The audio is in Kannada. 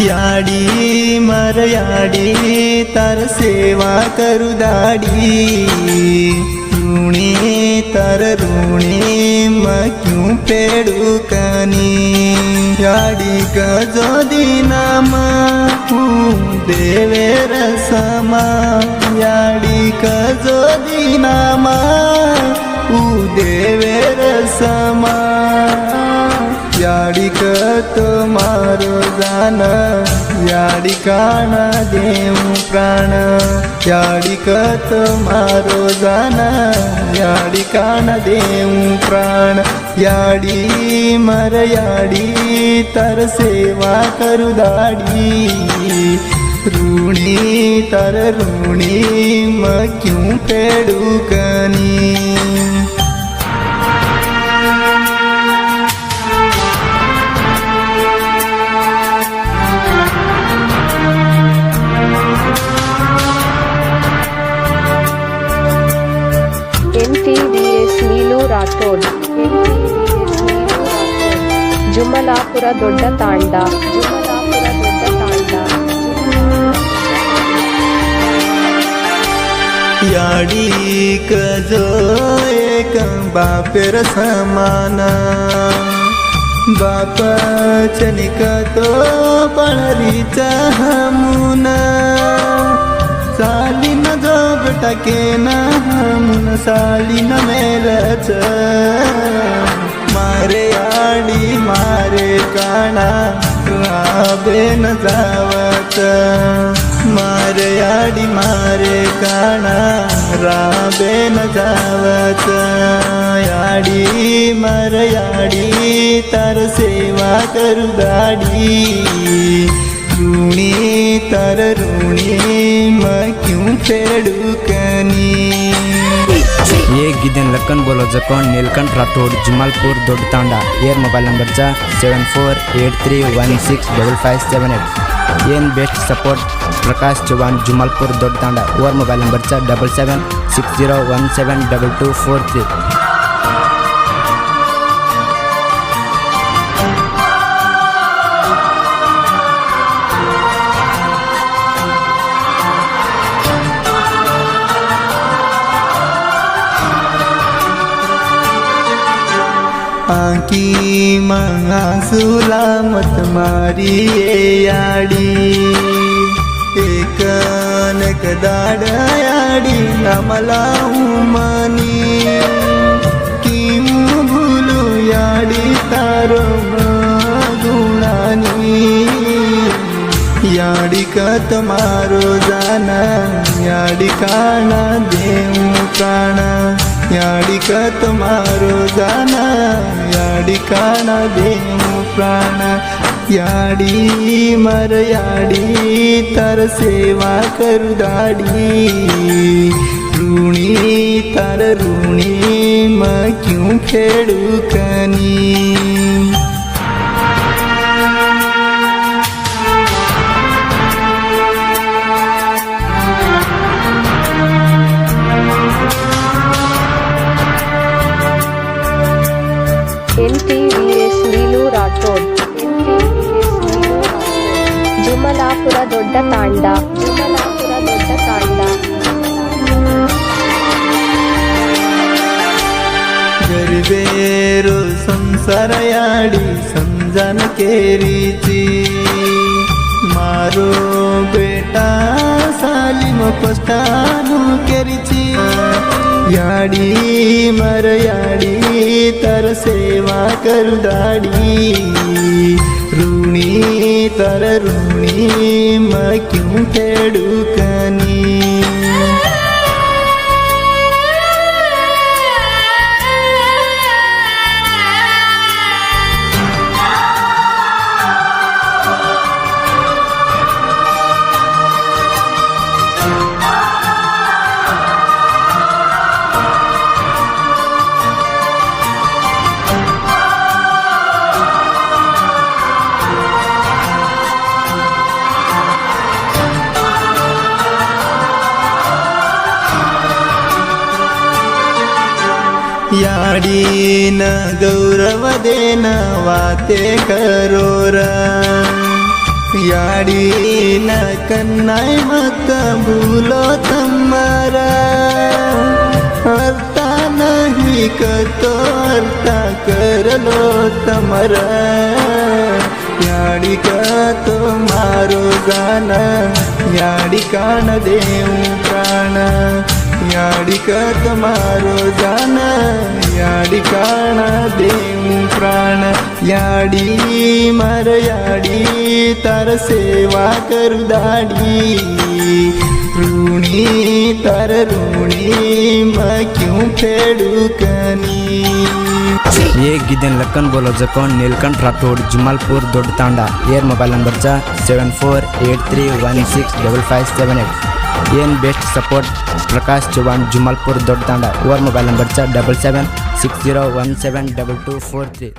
याडी मर याडी तर सेवा करू दाडी ऋणी तर ऋणी मग क्यों पेडू कनी याडी गजो दिनाम देवे रसमा याडी कजो दिनामा देवे रसमा याडिक मारो जान याडिकाण देव प्राण. याडिक मारो जान याडिकाण देव प्राण. याडी मर याडी तर सेवा करू दाडी. ऋणी तर ऋणी मग क्यू पेडू कनी? ನೀಲು ರಾಠೋಡ್ NTDS ನೀಲು ರಾಠೋಡ್. ಜುಮ್ಮಲಾಪುರ ದೊಡ್ಡ ತಾಂಡ ಜುಮ್ಮಲಾಪುರ ದೊಡ್ಡ ತಾಂಡ याडी जो एक बापेर समान बाप चनिक तो पळरीचा हमून सालीन जो टाकेन हमून सालीन मेलच मारे आडी मारे काणा बेन जावत. मारे आडी मारे काणा राबेन जावत. याडी मर याडी तर सेवा करू दाडी ऋणी तर ऋणी मग क्यू फेडू कनी? ಏಗಿದ್ದೇನು ಲಕ್ಕನ್ ಬೋಲೋ ಜಕೊಂಡ್ ನೀಲ್ಕಂಠ್ ರಾಠೋಡ್ ಜುಮಲ್ಪುರ್ ದೊಡ್ಡ ತಾಂಡ. ಏರ್ ಮೊಬೈಲ್ ನಂಬರ್ ಜಾ, seven four eight three one six double five seven eight. ಏನ್ ಬೆಸ್ಟ್ ಸಪೋರ್ಟ್? ಪ್ರಕಾಶ್ ಚೌಹಾಣ್ ಜುಮಾಲ್ಪುರ್ ದೊಡ್ಡ ತಾಂಡ. ಓರ್ ಮೊಬೈಲ್ ನಂಬರ್ ಜಾ, double seven six zero one seven double two four three. આંકી માં સુલામત મારી એ યાડી એકન કદાડ યાડી નમલા ઉમની કિમ ભૂલું યાડી તારો ગુણાની યાડિક તમારો જાના યાડિકાણા દેવું કાણા યાડિક તમારો જાના ಯಾಡಿ ಕಾಣದೇನು ಪ್ರಾಣ ಯಾಡಿ ಮರಯಾಡಿ ತರ ಸೇವಾ ಕರುದಾಡಿ ಋಣಿ ತರ ಋಣಿ ಮ ಕ್ಯೂ ಖೇಡು ಕನೀ ಸೋಮಲಾಪುರ ದೊಡ್ಡ ತಾಂಡ. ಸೋಮಲಾಪುರ ದೊಡ್ಡ ತಾಂಡ. ಗರಿಬೇರು ಸಂಸಾರಯಾಡಿ ಸಂಜನ ಕೇರಿಚಿ. ಮಾರೋ ಬೇಟಾ ಸಾಲಿಮ ಪಸ್ಟಾನು ಕೆರಿಚಿ. ಯಾಡಿ ಮರಯಾಡಿ, ತರ ಸೇವಾ ಕರುದಾಡಿ. ಋಣಿ ತರ ಋಣಿ ಮಕ್ಯೂ ತೆಡುಕನಿ Oh याडीन गौरव देन वाते करोर याडीन कन्नाय मत भूलो तम्मारा अर्ता नहीं कतो अर्ता करलो तमरा याडी का तो मारो गाना याडी कान યાડી ક તમારો જાન યાડી કાણા દેવું પ્રાણ યાડી માર યાડી તાર સેવા કરું દાડી ઋણી તાર ઋણી માં ક્યું ફેડું કની એક ગીદન લક્કન બોલો જકોન નીલકંઠ રાઠોડ જુમાલપુર દોડ તાંડા એર મોબાઈલ નંબર ચા seven four eight three one six double five seven eight ಏನ್ ಬೆಸ್ಟ್ ಸಪೋರ್ಟ್ ಪ್ರಕಾಶ್ ಚೌಹಾಣ್, ಜುಮಲ್ಪುರ್ ದೊಡ್ಡ ತಾಂಡ over mobile number sir double seven six zero one seven double two four three